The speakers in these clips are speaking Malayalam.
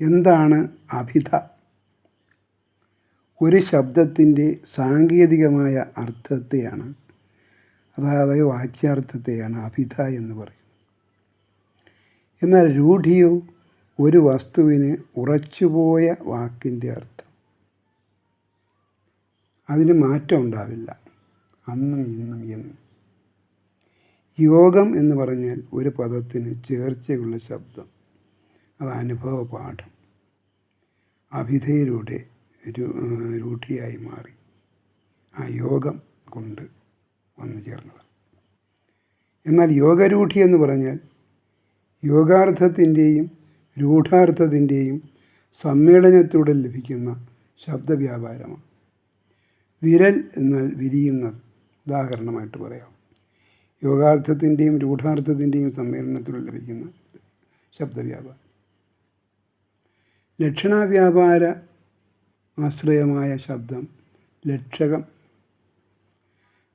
എന്താണ് അഭിധ? ഒരു ശബ്ദത്തിന്റെ സാങ്കേതികമായ അർത്ഥത്തെയാണ് അതായത് വാച്യാർത്ഥത്തെയാണ് അഭിധ എന്ന് പറയുന്നത്. എന്നാൽ രൂഢിയോ ഒരു വസ്തുവിന് ഉറച്ചുപോയ വാക്കിന്റെ അർത്ഥം. അതിന് മാറ്റം ഉണ്ടാവില്ല. അന്നും ഇന്നും എന്നും. യോഗം എന്ന് പറഞ്ഞാൽ ഒരു പദത്തിന് ചേർച്ചയുള്ള ശബ്ദം. അത് അനുഭവ പാഠം അഭിധയിലൂടെ രൂഢിയായി മാറി. ആ യോഗം കൊണ്ട് വന്നു ചേർന്നത്. എന്നാൽ യോഗരൂഢി എന്ന് പറഞ്ഞാൽ യോഗാർത്ഥത്തിന്റെയും രൂഢാർത്ഥത്തിന്റെയും സമ്മേളനത്തോടെ ലഭിക്കുന്ന ശബ്ദവ്യാപാരമാണ്. വിരൽ എന്നാൽ വിരിയുന്നത്. ഉദാഹരണമായിട്ട് പറയാം. യോഗാർത്ഥത്തിന്റെയും രൂഢാർത്ഥത്തിന്റെയും സമ്മേളനത്തോടെ ലഭിക്കുന്ന ശബ്ദവ്യാപാരം. ലക്ഷണവ്യാപാര ആശ്രയമായ ശബ്ദം ലക്ഷകം.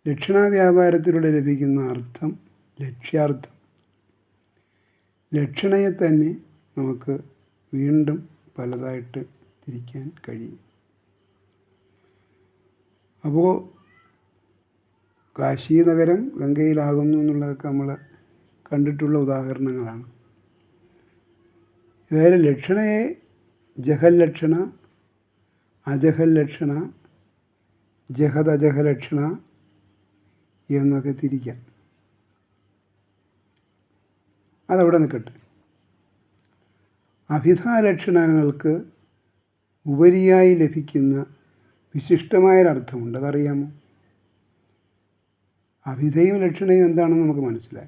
ലക്ഷണവ്യാപാരത്തിലൂടെ ലഭിക്കുന്ന അർത്ഥം ലക്ഷ്യാർത്ഥം. ലക്ഷണയെ തന്നെ നമുക്ക് വീണ്ടും പലതായിട്ട് തിരിക്കാൻ കഴിയും. അപ്പോൾ കാശി നഗരം ഗംഗയിലാകുന്നു എന്നുള്ളതൊക്കെ നമ്മൾ കണ്ടിട്ടുള്ള ഉദാഹരണങ്ങളാണ്. ഏതായാലും ലക്ഷണയെ ജഹൽ അജഹല്ലക്ഷണ ജഹദജഹലക്ഷണ എന്നൊക്കെ തിരിക്കാം. അതവിടെ നിൽക്കട്ടെ. അഭിധാലക്ഷണങ്ങൾക്ക് ഉപരിയായി ലഭിക്കുന്ന വിശിഷ്ടമായൊരർത്ഥമുണ്ട്. അതറിയാമോ? അഭിധയും ലക്ഷണയും എന്താണെന്ന് നമുക്ക് മനസ്സിലായി.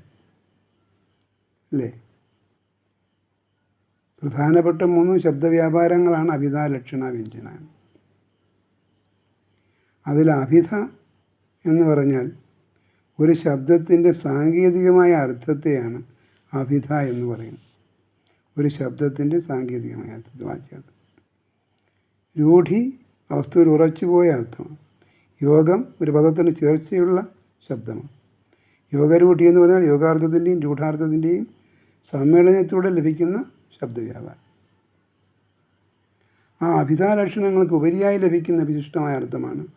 അല്ലേ? പ്രധാനപ്പെട്ട മൂന്ന് ശബ്ദവ്യാപാരങ്ങളാണ് അഭിധ ലക്ഷണ വ്യഞ്ജന. അതിൽ അഭിധ എന്ന് പറഞ്ഞാൽ ഒരു ശബ്ദത്തിന്റെ സാങ്കേതികമായ അർത്ഥത്തെയാണ് അഭിധ എന്ന് പറയുന്നത്. ഒരു ശബ്ദത്തിന്റെ സാങ്കേതികമായ അർത്ഥത്തെ വാച്യാർത്ഥം രൂഢി അവസ്ഥയിൽ ഉറച്ചുപോയ അർത്ഥമാണ് യോഗം ഒരു പദത്തിന് ചേർച്ചയുള്ള ശബ്ദമാണ്. യോഗരൂഢി എന്ന് പറഞ്ഞാൽ യോഗാർത്ഥത്തിന്റെയും രൂഢാർത്ഥത്തിന്റെയും സമ്മേളനത്തിലൂടെ ലഭിക്കുന്ന ശബ്ദവ്യാപാരം ആ അഭിധാലക്ഷണങ്ങൾക്ക് ഉപരിയായി ലഭിക്കുന്ന വിശിഷ്ടമായ അർത്ഥമാണ്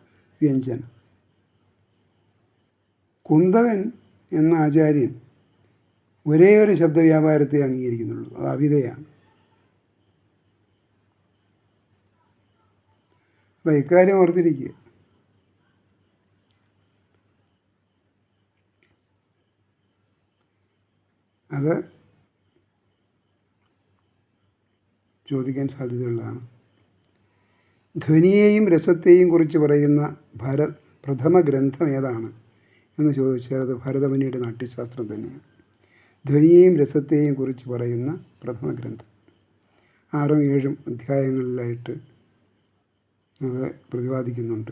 വ്യഞ്ജനം. കുന്തകൻ എന്ന ആചാര്യൻ ഒരേ ഒരു ശബ്ദവ്യാപാരത്തെ അംഗീകരിക്കുന്നുള്ളൂ. അത് അവിതയാണ് അപ്പം ഇക്കാര്യം ഓർത്തിരിക്കുക. അത് ചോദിക്കാൻ സാധ്യതയുള്ളതാണ്. ധ്വനിയെയും രസത്തെയും കുറിച്ച് പറയുന്ന ഭര പ്രഥമ ഗ്രന്ഥം ഏതാണ്? എന്ന് ചോദിച്ചാൽ അത് ഭരതമുനിയുടെ നാട്യശാസ്ത്രം തന്നെയാണ്. ധ്വനിയെയും രസത്തെയും കുറിച്ച് പറയുന്ന പ്രഥമ ഗ്രന്ഥം. ആറും ഏഴും അധ്യായങ്ങളിലായിട്ട് അത് പ്രതിപാദിക്കുന്നുണ്ട്.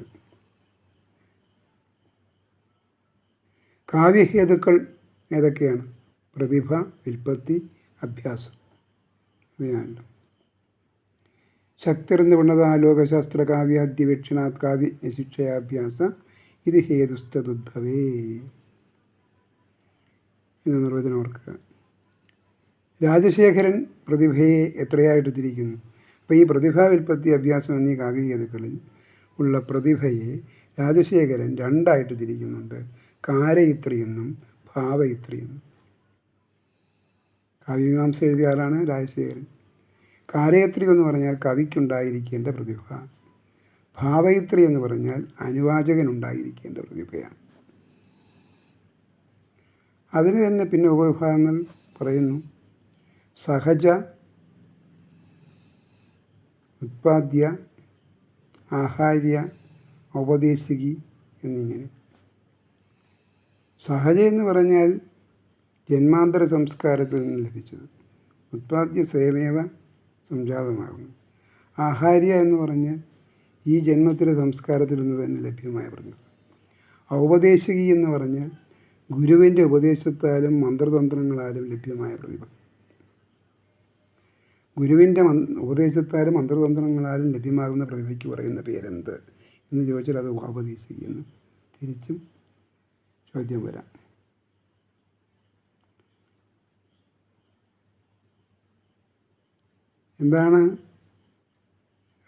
കാവ്യഹേതുക്കൾ ഏതൊക്കെയാണ്? പ്രതിഭ വിൽപ്പത്തി അഭ്യാസം. ഇവയാണല്ലോ ശക്തിർനിപുണത ലോകശാസ്ത്ര കാവ്യാദ്യവീക്ഷണാത് കാവ്യ ശിക്ഷയാഭ്യാസ ഇത് ഹേതുസ്തദുദ്ഭവേ എന്ന നിർവചനം ഓർക്കുക. രാജശേഖരൻ പ്രതിഭയെ എത്രയായിട്ട് തിരിക്കുന്നു അപ്പോൾ ഈ പ്രതിഭാവിൽപ്പത്തി അഭ്യാസം എന്നീ കാവ്യഗീതകളിൽ ഉള്ള പ്രതിഭയെ രാജശേഖരൻ രണ്ടായിട്ട് തിരിക്കുന്നുണ്ട് കാര ഇത്രയെന്നും ഭാവ ഇത്രയെന്നും കാവ്യമീമാംസ എഴുതിയ ആളാണ് രാജശേഖരൻ. കാരയത്രി എന്ന് പറഞ്ഞാൽ കവിക്കുണ്ടായിരിക്കേണ്ട പ്രതിഭ ഭാവയിത്രി എന്ന് പറഞ്ഞാൽ അനുവാചകനുണ്ടായിരിക്കേണ്ട പ്രതിഭയാണ്. അതിന് തന്നെ പിന്നെ ഉപവിഭാഗങ്ങൾ പറയുന്നു. സഹജ ഉത്പാദ്യ ആഹാര്യ ഔപദേശികി എന്നിങ്ങനെ. സഹജ എന്ന് പറഞ്ഞാൽ ജന്മാന്തര സംസ്കാരത്തിൽ നിന്ന് ലഭിച്ചത്. ഉത്പാദ്യ സ്വയമേവ സംജാതമാകുന്നു. ആഹാര്യ എന്ന് പറഞ്ഞ് ഈ ജന്മത്തിലെ സംസ്കാരത്തിൽ നിന്ന് തന്നെ ലഭ്യമായ പ്രതിഭ ഔപദേശികി എന്ന് പറഞ്ഞ് ഗുരുവിന്റെ ഉപദേശത്താലും മന്ത്രതന്ത്രങ്ങളാലും ലഭ്യമായ പ്രതിഭ. ഗുരുവിന്റെ ഉപദേശത്താലും മന്ത്രതന്ത്രങ്ങളാലും ലഭ്യമാകുന്ന പ്രതിഭയ്ക്ക് പറയുന്ന പേരെന്ത്? എന്ന് ചോദിച്ചാൽ അത് ഔപദേശികി എന്ന് തിരിച്ചും ചോദ്യം വരാം. എന്താണ്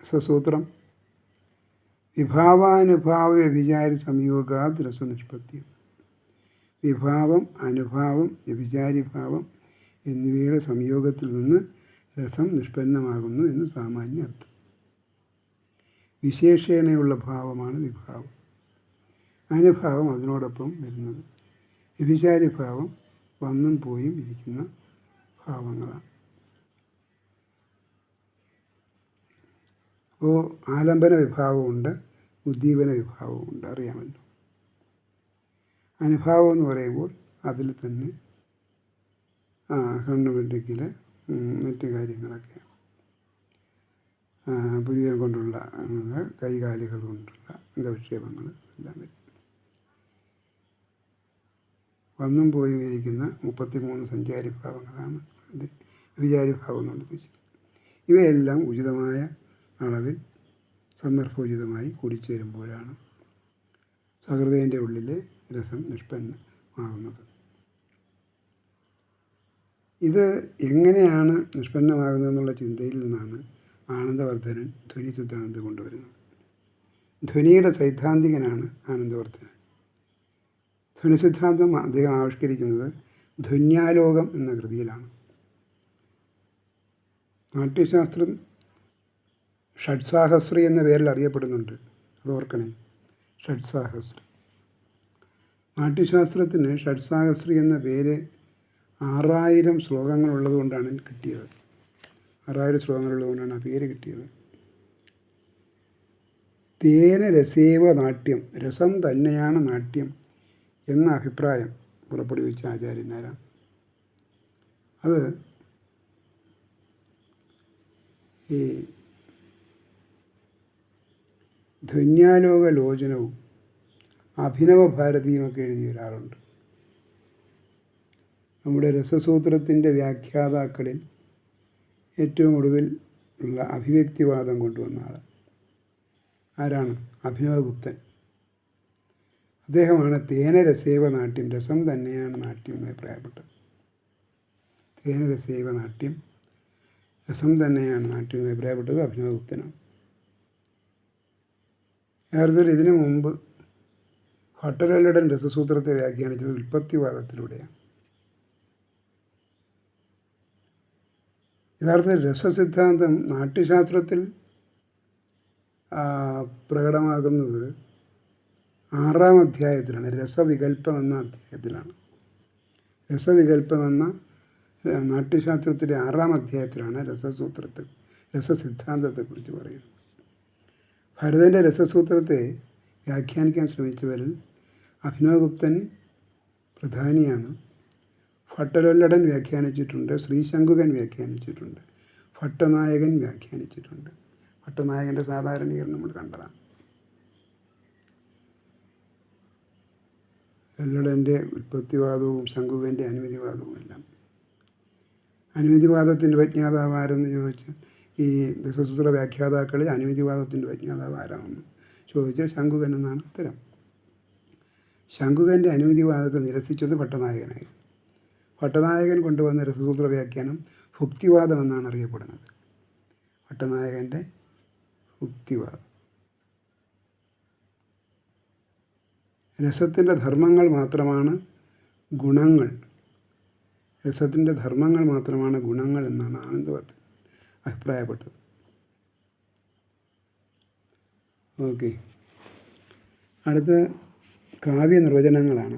സസൂത്രം? വിഭാവാനുഭാവ വ്യഭിചാരി സംയോഗാത് രസനിഷ്പത്തി വിഭാവം അനുഭാവം വ്യഭിചാരിഭാവം എന്നിവയുടെ സംയോഗത്തിൽ നിന്ന് രസം നിഷ്പന്നമാകുന്നു എന്ന് സാമാന്യ അർത്ഥം. വിശേഷേണയുള്ള ഭാവമാണ് വിഭാവം. അനുഭാവം അതിനോടൊപ്പം വരുന്നത്. വ്യഭിചാരി ഭാവം വന്നും പോയും ഇരിക്കുന്ന ഭാവങ്ങളാണ്. അപ്പോൾ ആലംബന വിഭാവമുണ്ട് ഉദ്ദീപന വിഭാവമുണ്ട് അറിയാമല്ലോ. അനുഭാവം എന്ന് പറയുമ്പോൾ അതിൽ തന്നെ ആ കണ്ണു വെട്ടിക്കൽ മറ്റു കാര്യങ്ങളൊക്കെ. പുരികം കൊണ്ടുള്ള കൈകാലികൾ കൊണ്ടുള്ള അംഗവിക്ഷേപങ്ങൾ എല്ലാം വരും. വന്നും പോയും ഇരിക്കുന്ന മുപ്പത്തി മൂന്ന് സഞ്ചാരി ഭാവങ്ങളാണ് വിചാരി ഭാവം ഉദ്ദേശിച്ചത് ഇവയെല്ലാം ഉചിതമായ അളവിൽ സന്ദർഭോചിതമായി കൂടിച്ചേരുമ്പോഴാണ് സഹൃദയന്റെ ഉള്ളിലെ രസം നിഷ്പന്നമാകുന്നത്. ഇത് എങ്ങനെയാണ് നിഷ്പന്നമാകുന്നതെന്നുള്ള ചിന്തയിൽ നിന്നാണ് ആനന്ദവർദ്ധനൻ ധ്വനി സിദ്ധാന്തം കൊണ്ടുവരുന്നത്. ധ്വനിയുടെ സൈദ്ധാന്തികനാണ് ആനന്ദവർദ്ധനൻ. ധ്വനി സിദ്ധാന്തം അദ്ദേഹം ആവിഷ്കരിക്കുന്നത് ധ്വന്യാലോകം എന്ന കൃതിയിലാണ്. നാട്യശാസ്ത്രം ഷഡ്സാഹസ്രി എന്ന പേരിൽ അറിയപ്പെടുന്നുണ്ട്. അത് ഓർക്കണേ. ഷഡ്സാഹസ്രി. നാട്യശാസ്ത്രത്തിന് ഷഡ്സാഹസ്രി എന്ന പേര് ആറായിരം ശ്ലോകങ്ങളുള്ളത് കൊണ്ടാണ് കിട്ടിയത്. ആറായിരം ശ്ലോകങ്ങളുള്ളത് കൊണ്ടാണ് ആ പേര് കിട്ടിയത്. തേന രസേവ നാട്യം. രസം തന്നെയാണ് നാട്യം എന്ന അഭിപ്രായം പുറപ്പെടുവിച്ച ആചാര്യന്മാരാണ്. അത് ഈ ധ്വന്യാലോക ലോചനവും അഭിനവ ഭാരതിയുമൊക്കെ എഴുതിയ ഒരാളുണ്ട്. നമ്മുടെ രസസൂത്രത്തിന്റെ വ്യാഖ്യാതാക്കളിൽ ഏറ്റവും ഒടുവിൽ ഉള്ള അഭിവ്യക്തിവാദം കൊണ്ടുവന്ന ആൾ ആരാണ്? അഭിനവഗുപ്തൻ. അദ്ദേഹമാണ് തേനരസേവ നാട്യം രസം തന്നെയാണ് നാട്യം എന്ന് അഭിപ്രായപ്പെട്ടത്. തേനരസേവ നാട്യം രസം തന്നെയാണ് നാട്യം എന്ന് അഭിപ്രായപ്പെട്ടത് അഭിനവഗുപ്തനാണ്. യഥാർത്ഥത്തിൽ ഇതിനു മുമ്പ് ഭട്ടരല്ലടൻ രസസൂത്രത്തെ വ്യാഖ്യാനിച്ചത് ഉൽപ്പത്തിവാദത്തിലൂടെയാണ്. യഥാർത്ഥത്തിൽ രസസിദ്ധാന്തം നാട്യശാസ്ത്രത്തിൽ പ്രകടമാകുന്നത് ആറാം അധ്യായത്തിലാണ്. രസവികല്പം എന്ന അധ്യായത്തിലാണ്. രസവികല്പം എന്ന നാട്യശാസ്ത്രത്തിലെ ആറാം അധ്യായത്തിലാണ് രസസൂത്രത്തെ രസസിദ്ധാന്തത്തെക്കുറിച്ച് പറയുന്നത്. ഭരതന്റെ രസസൂത്രത്തെ വ്യാഖ്യാനിക്കാൻ ശ്രമിച്ചവരിൽ അഭിനവഗുപ്തൻ പ്രധാനിയാണ്. ഭട്ടലൊല്ലടൻ വ്യാഖ്യാനിച്ചിട്ടുണ്ട് ശ്രീശങ്കുകൻ വ്യാഖ്യാനിച്ചിട്ടുണ്ട് ഭട്ടനായകൻ വ്യാഖ്യാനിച്ചിട്ടുണ്ട്. ഭട്ടനായകന്റെ സാധാരണീകരണം നമ്മൾ കണ്ടതാണ്. എല്ലടന്റെ ഉൽപ്പത്തിവാദവും ശങ്കുവിന്റെ അനുമതിവാദവും എല്ലാം. അനുമതിവാദത്തിന്റെ വജ്ഞാതാവ് ആരെന്ന് ചോദിച്ചാൽ ഈ ദശസൂത്ര വ്യാഖ്യാതാക്കളിൽ അനുമതിവാദത്തിന്റെ വജ്ഞാതാവ് ആരാണെന്ന് ചോദിച്ചാൽ ശങ്കുകൻ എന്നാണ് ഉത്തരം. ശങ്കുകന്റെ അനുമതിവാദത്തെ നിരസിച്ചത് ഭട്ടനായകനായി ഭട്ടനായകൻ കൊണ്ടുവന്ന രസസൂത്ര വ്യാഖ്യാനം ഭുക്തിവാദം എന്നാണ് അറിയപ്പെടുന്നത്. ഭട്ടനായകന്റെ ഭുക്തിവാദം. രസത്തിന്റെ ധർമ്മങ്ങൾ മാത്രമാണ് ഗുണങ്ങൾ. രസത്തിന്റെ ധർമ്മങ്ങൾ മാത്രമാണ് ഗുണങ്ങൾ എന്നാണ് ആനന്ദവർദ്ധൻ അഭിപ്രായപ്പെട്ടത് ഓക്കെ. അടുത്ത കാവ്യ നിർവചനങ്ങളാണ്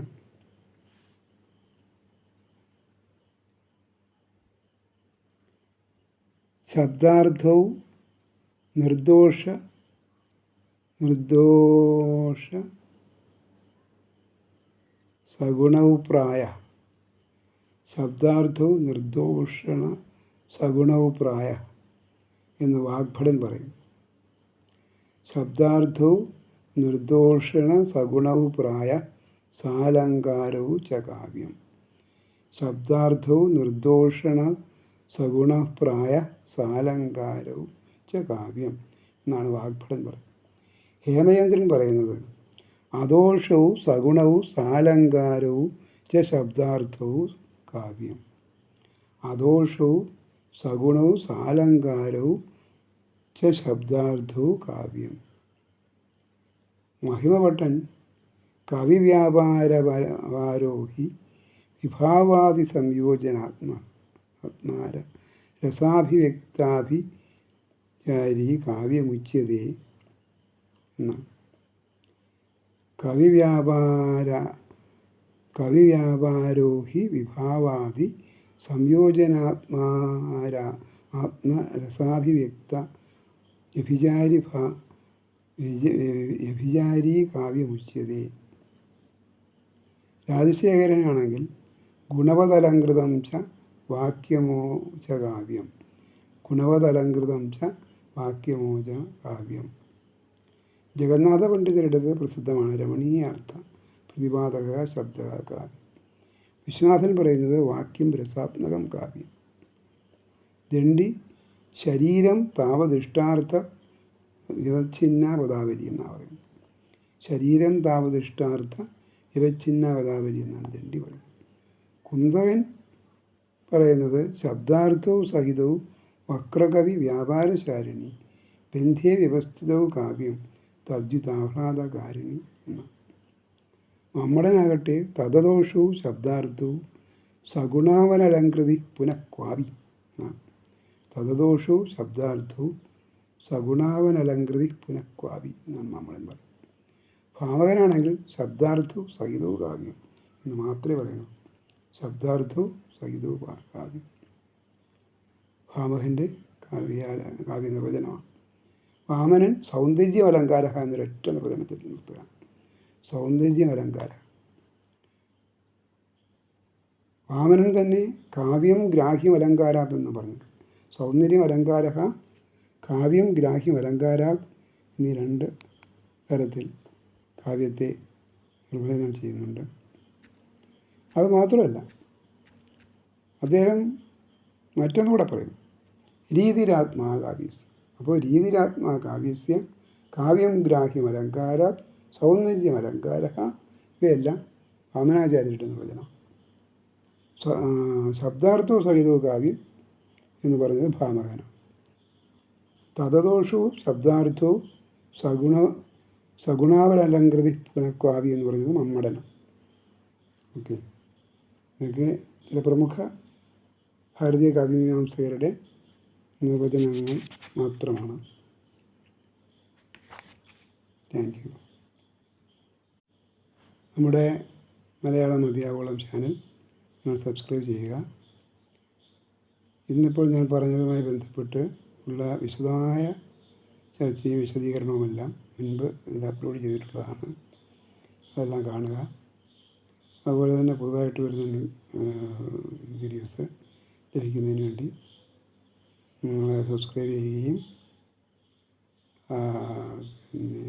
ശബ്ദാർത്ഥവും നിർദോഷ നിർദോഷ സഗുണവുപ്രായ ശബ്ദാർത്ഥവും ശബ്ദാർത്ഥൗ നിർദോഷണ സഗുണൗ പ്രായ എന്ന് വാഗ്ഭടൻ പറയും. ശബ്ദാർത്ഥവും നിർദോഷണ സഗുണവും പ്രായ സാലങ്കാരവും ച കാവ്യം. ശബ്ദാർത്ഥൗ നിർദോഷണ സഗുണപ്രായ സാലങ്കാരവും ച കാവ്യം എന്നാണ് വാഗ്ഭടൻ പറയുന്നത്. ഹേമചന്ദ്രൻ പറയുന്നത് അദോഷവും സഗുണവും സാലങ്കാരവും ച ശബ്ദാർത്ഥവും കാവ്യം. അദോഷവും സഗുണവും സാലങ്കാരവും ച ശബ്ദാർത്ഥവും കാവ്യം. മഹിമഭട്ടൻ കവിവ്യാപാരവാരോഹി വിഭാവാദി സംയോജനാത്മ ആത്മാര രസാഭിവ്യക്താഭിചാരി കാവ്യമുച്യതേ എന്നാണ് കവിവ്യാപാര കവിവ്യാപാരോഹി വിഭാവാദി സംയോജനാത്മാര ആത്മരസാഭിവ്യക്ത വ്യഭിചാരി ഭാ കാവ്യമുച്യതേ. രാജശേഖരനാണെങ്കിൽ ഗുണവതലങ്കൃതം ച വാക്യമോ ച കാവ്യം. ഗുണവതലങ്കൃതം ച വാക്യമോ ച കാവ്യം. ജഗന്നാഥ പണ്ഡിതരുടേത് പ്രസിദ്ധമാണ് രമണീയാർത്ഥ പ്രതിപാദക ശബ്ദ കാവ്യം വിശ്വനാഥൻ പറയുന്നത് വാക്യം രസാത്മകം കാവ്യം. ദണ്ഡി ശരീരം താപദിഷ്ടാർത്ഥ വിവച്ഛിന്ന പദാവലി എന്നാണ് പറയുന്നത്. ശരീരം താപദിഷ്ടാർത്ഥ വിവച്ഛിന്ന പദാവലി എന്നാണ് ദണ്ഡി പറയുന്നത്. കുന്തകൻ പറയുന്നത് ശബ്ദാർത്ഥവും സഹിതവും വക്രകവി വ്യാപാരശാരിണി ബന്ധേ വ്യവസ്ഥിതവും കാവ്യം തദ്യുതാഹ്ലാദകാരിണി എന്നാണ്. മമ്മടനാകട്ടെ തദദോഷവും ശബ്ദാർത്ഥവും സഗുണാവനലങ്കൃതി പുനഃക്വാവി. തദദോഷവും ശബ്ദാർത്ഥവും സഗുണാവനലങ്കൃതി പുനഃക്വാവി എന്നാണ് മമ്മടൻ പറയുന്നത് ഭാവകനാണെങ്കിൽ ശബ്ദാർത്ഥവും സഹിതവും കാവ്യം എന്ന് മാത്രമേ പറയുന്നു ശബ്ദാർത്ഥവും സഹിതവും കാവ്യം. ഭാമഹന്റെ കാവ്യ കാവ്യ നിർവചനമാണ് വാമനൻ സൗന്ദര്യം അലങ്കാര എന്നൊരൊറ്റ നിർവചനത്തിൽ നിർത്തുകയാണ്. സൗന്ദര്യം അലങ്കാര വാമനൻ തന്നെ കാവ്യം ഗ്രാഹ്യം അലങ്കാരാത് എന്ന് പറഞ്ഞു. സൗന്ദര്യം അലങ്കാര കാവ്യം ഗ്രാഹ്യം അലങ്കാരാത് എന്നീ രണ്ട് തരത്തിൽ കാവ്യത്തെ നിർവചനം ചെയ്യുന്നുണ്ട്. അത് മാത്രമല്ല അദ്ദേഹം മറ്റൊന്നുകൂടെ പറയും. രീതിരാത്മാ കാവ്യസ് അപ്പോൾ രീതിരാത്മാ കാവ്യസ്യ കാവ്യം ഗ്രാഹ്യം അലങ്കാര സൗന്ദര്യം അലങ്കാര ഇവയെല്ലാം വാമനാചാര്യരുടെ നിർവചനം. ശബ്ദാർത്ഥവും സഹിതവും കാവ്യം എന്ന് പറയുന്നത് ഭാമകനം തദദോഷവും ശബ്ദാർത്ഥവും സഗുണ സഗുണാവലങ്കൃതി പുനഃക്വാവി എന്ന് പറയുന്നത് മമ്മടനം. ഓക്കെ. ഇതൊക്കെ ചില പ്രമുഖ ഭാരതീയ കാവ്യമീമാംസകരുടെ നിർവചനങ്ങൾ മാത്രമാണ്. Thank you. നമ്മുടെ മലയാളം മതിയാവോളം ചാനൽ നിങ്ങൾ സബ്സ്ക്രൈബ് ചെയ്യുക. ഇന്നിപ്പോൾ ഞാൻ പറഞ്ഞതുമായി ബന്ധപ്പെട്ട് ഉള്ള വിശദമായ ചർച്ചയും വിശദീകരണവുമെല്ലാം മുൻപ് ഇതിൽ അപ്ലോഡ് ചെയ്തിട്ടുള്ളതാണ്. അതെല്ലാം കാണുക. അതുപോലെ തന്നെ പുതുതായിട്ട് വരുന്ന വീഡിയോസ് ലഭിക്കുന്നതിന് വേണ്ടി നിങ്ങൾ സബ്സ്ക്രൈബ് ചെയ്യുകയും പിന്നെ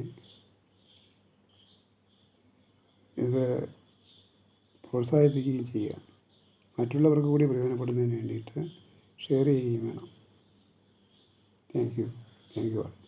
ഇത് പ്രോത്സാഹിപ്പിക്കുകയും ചെയ്യുക. മറ്റുള്ളവർക്ക് കൂടി പ്രയോജനപ്പെടുന്നതിന് വേണ്ടിയിട്ട് ഷെയർ ചെയ്യുകയും വേണം. Thank you thank you all